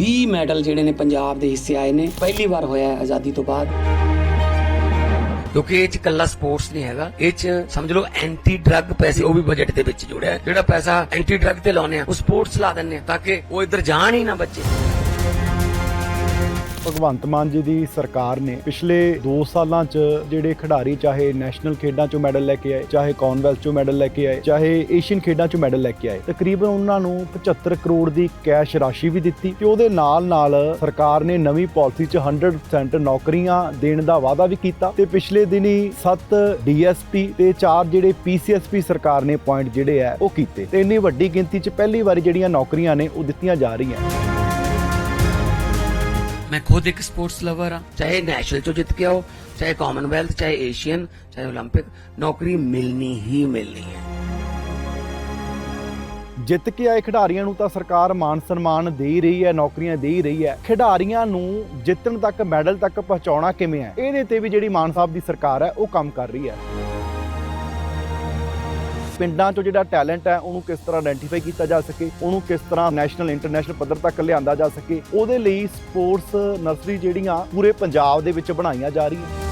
Medal ਜਿਹੜੇ ਨੇ ਪੰਜਾਬ ਦੇ ਹਿੱਸੇ ਆਏ ਨੇ, ਪਹਿਲੀ ਵਾਰ ਹੋਇਆ ਹੈ ਆਜ਼ਾਦੀ ਤੋਂ ਬਾਅਦ। ਕਿਉਂਕਿ ਇਹ ਚ ਕੱਲਾ ਸਪੋਰਟਸ ਨਹੀਂ ਹੈਗਾ, ਇਹ ਚ ਸਮਝ ਲਓ ਐਂਟੀ ਡਰੱਗ ਪੈਸੇ, ਉਹ ਵੀ ਬਜਟ ਦੇ ਵਿੱਚ ਜੁੜਿਆ ਜਿਹੜਾ ਪੈਸਾ ਐਂਟੀ ਡਰੱਗ ਤੇ ਲਾਉਨੇ ਆ, ਉਹ ਸਪੋਰਟਸ ਲਾ ਦਿੰਨੇ ਆ, ਤਾਂ ਕਿ ਉਹ ਇੱਧਰ ਜਾਣ ਹੀ ਨਾ ਬੱਚੇ। ਭਗਵੰਤ ਮਾਨ ਜੀ ਦੀ ਸਰਕਾਰ ਨੇ ਪਿਛਲੇ 2 ਸਾਲਾਂ 'ਚ ਜਿਹੜੇ ਖਿਡਾਰੀ, ਚਾਹੇ ਨੈਸ਼ਨਲ ਖੇਡਾਂ 'ਚੋਂ ਮੈਡਲ ਲੈ ਕੇ ਆਏ, ਚਾਹੇ ਕਾਮਨਵੈਲਥ 'ਚੋਂ ਮੈਡਲ ਲੈ ਕੇ ਆਏ, ਚਾਹੇ ਏਸ਼ੀਅਨ ਖੇਡਾਂ 'ਚੋਂ ਮੈਡਲ ਲੈ ਕੇ ਆਏ, ਤਕਰੀਬਨ ਉਹਨਾਂ ਨੂੰ 75 ਕਰੋੜ ਦੀ ਕੈਸ਼ ਰਾਸ਼ੀ ਵੀ ਦਿੱਤੀ ਤੇ ਉਹਦੇ ਨਾਲ ਨਾਲ ਸਰਕਾਰ ਨੇ ਨਵੀਂ ਪਾਲਿਸੀ 'ਚ 100% ਨੌਕਰੀਆਂ ਦੇਣ ਦਾ ਵਾਅਦਾ ਵੀ ਕੀਤਾ ਤੇ ਪਿਛਲੇ ਦਿਨੀ 7 ਡੀਐਸਪੀ ਤੇ 4 ਜਿਹੜੇ ਪੀਸੀਐਸਪੀ ਸਰਕਾਰ ਨੇ ਪੁਆਇੰਟ ਜਿਹੜੇ ਆ ਉਹ ਕੀਤੇ ਤੇ ਇੰਨੀ ਵੱਡੀ ਗਿਣਤੀ 'ਚ ਪਹਿਲੀ ਵਾਰੀ ਜਿਹੜੀਆਂ ਨੌਕਰੀਆਂ ਨੇ ਉਹ ਦਿੱਤੀਆਂ ਜਾ ਰਹੀਆਂ। ਮੈਂ ਖੁਦ ਇੱਕ ਸਪੋਰਟਸ ਲਵਰ ਆ ਚਾਹੇ ਨੈਸ਼ਨਲ ਚੋਂ ਜਿੱਤ ਕੇ ਆਓ ਚਾਹੇ ਕਾਮਨਵੈਲਥ ਚਾਹੇ ਏਸ਼ੀਅਨ ਚਾਹੇ 올림픽 ਨੌਕਰੀ ਮਿਲਣੀ ਹੀ ਮਿਲਣੀ ਹੈ ਜਿੱਤ ਕੇ ਆਏ ਖਿਡਾਰੀਆਂ ਨੂੰ ਤਾਂ ਸਰਕਾਰ ਮਾਨ ਸਨਮਾਨ ਦੇ ਹੀ ਰਹੀ ਹੈ ਨੌਕਰੀਆਂ ਦੇ ਹੀ ਰਹੀ ਹੈ ਖਿਡਾਰੀਆਂ ਨੂੰ ਜਿੱਤਣ ਤੱਕ ਮੈਡਲ ਤੱਕ ਪਹੁੰਚਾਉਣਾ ਕਿਵੇਂ ਹੈ ਇਹਦੇ ਤੇ ਵੀ ਜਿਹੜੀ ਮਾਨ ਸਾਹਿਬ ਦੀ ਸਰਕਾਰ ਹੈ ਉਹ ਕੰਮ ਕਰ ਰਹੀ ਹੈ ਪਿੰਡਾਂ 'ਚੋਂ ਜਿਹੜਾ ਟੈਲੈਂਟ ਹੈ, ਉਹਨੂੰ ਕਿਸ ਤਰ੍ਹਾਂ ਆਇਡੈਂਟੀਫਾਈ ਕੀਤਾ ਜਾ ਸਕੇ, ਉਹਨੂੰ ਕਿਸ ਤਰ੍ਹਾਂ ਨੈਸ਼ਨਲ ਇੰਟਰਨੈਸ਼ਨਲ ਪੱਧਰ ਤੱਕ ਲਿਆਂਦਾ ਜਾ ਸਕੇ, ਉਹਦੇ ਲਈ ਸਪੋਰਟਸ ਨਰਸਰੀ ਜਿਹੜੀਆਂ ਪੂਰੇ ਪੰਜਾਬ ਦੇ ਵਿੱਚ ਬਣਾਈਆਂ ਜਾ ਰਹੀਆਂ।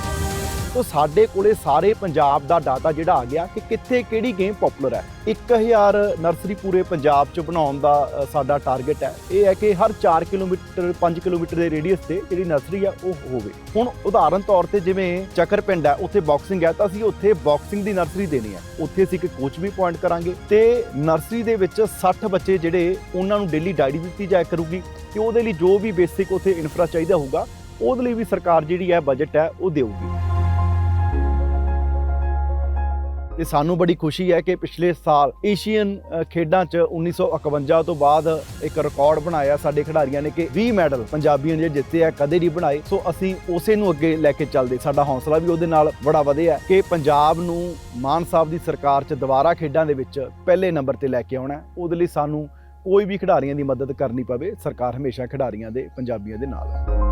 ਤੋ ਸਾਡੇ ਕੋਲੇ ਸਾਰੇ ਪੰਜਾਬ ਦਾ ਡਾਟਾ ਜਿਹੜਾ ਆ ਗਿਆ ਕਿ ਕਿੱਥੇ ਕਿਹੜੀ ਗੇਮ ਪਪੂਲਰ ਹੈ। 1000 ਨਰਸਰੀ ਪੂਰੇ ਪੰਜਾਬ 'ਚ ਬਣਾਉਣ ਦਾ ਸਾਡਾ ਟਾਰਗੇਟ ਹੈ। ਇਹ ਹੈ ਕਿ ਹਰ 4 ਕਿਲੋਮੀਟਰ 5 ਕਿਲੋਮੀਟਰ ਦੇ ਰੇਡੀਅਸ ਤੇ ਜਿਹੜੀ ਨਰਸਰੀ ਆ, ਉਹ ਹੋਵੇ। ਹੁਣ ਉਦਾਹਰਨ ਤੌਰ ਤੇ ਜਿਵੇਂ ਚੱਕਰ ਪਿੰਡ ਹੈ, ਉੱਥੇ ਬਾਕਸਿੰਗ ਹੈ, ਤਾਂ ਅਸੀਂ ਉੱਥੇ ਬਾਕਸਿੰਗ ਦੀ ਨਰਸਰੀ ਦੇਣੀ ਹੈ। ਉੱਥੇ ਅਸੀਂ ਇੱਕ ਕੋਚ ਵੀ ਅਪਾਇੰਟ ਕਰਾਂਗੇ ਤੇ ਨਰਸਰੀ ਦੇ ਵਿੱਚ 60 ਬੱਚੇ ਜਿਹੜੇ, ਉਹਨਾਂ ਨੂੰ ਡੇਲੀ ਡਾਇਰੀ ਦਿੱਤੀ ਜਾਇਆ ਕਰੂਗੀ ਤੇ ਉਹਦੇ ਲਈ ਜੋ ਵੀ ਬੇਸਿਕ ਉੱਥੇ ਇਨਫਰਾ ਚਾਹੀਦਾ ਹੋਊਗਾ, ਉਹਦੇ ਲਈ ਵੀ ਸਰਕਾਰ ਜਿਹੜੀ ਹੈ ਬਜਟ ਹੈ, ਉਹ ਦੇਊਗੀ। ਤੇ ਸਾਨੂੰ ਬੜੀ ਖੁਸ਼ੀ ਹੈ ਕਿ ਪਿਛਲੇ ਸਾਲ ਏਸ਼ੀਅਨ ਖੇਡਾਂ 'ਚ 1951 ਤੋਂ ਬਾਅਦ ਇੱਕ ਰਿਕਾਰਡ ਬਣਾਇਆ ਸਾਡੇ ਖਿਡਾਰੀਆਂ ਨੇ ਕਿ 20 ਮੈਡਲ ਪੰਜਾਬੀਆਂ ਨੇ ਜਿੱਤੇ ਆ, ਕਦੇ ਨਹੀਂ ਬਣਾਏ। ਸੋ ਅਸੀਂ ਉਸੇ ਨੂੰ ਅੱਗੇ ਲੈ ਕੇ ਚੱਲਦੇ। ਸਾਡਾ ਹੌਸਲਾ ਵੀ ਉਹਦੇ ਨਾਲ ਬੜਾ ਵਧਿਆ ਕਿ ਪੰਜਾਬ ਨੂੰ ਮਾਨ ਸਾਹਿਬ ਦੀ ਸਰਕਾਰ 'ਚ ਦੁਬਾਰਾ ਖੇਡਾਂ ਦੇ ਵਿੱਚ ਪਹਿਲੇ ਨੰਬਰ ਤੇ ਲੈ ਕੇ ਆਉਣਾ ਉਹਦੇ ਲਈ ਸਾਨੂੰ ਕੋਈ ਵੀ ਖਿਡਾਰੀਆਂ ਦੀ ਮਦਦ ਕਰਨੀ ਪਵੇ। ਸਰਕਾਰ ਹਮੇਸ਼ਾ ਖਿਡਾਰੀਆਂ ਦੇ, ਪੰਜਾਬੀਆਂ ਦੇ ਨਾਲ। ਹੈ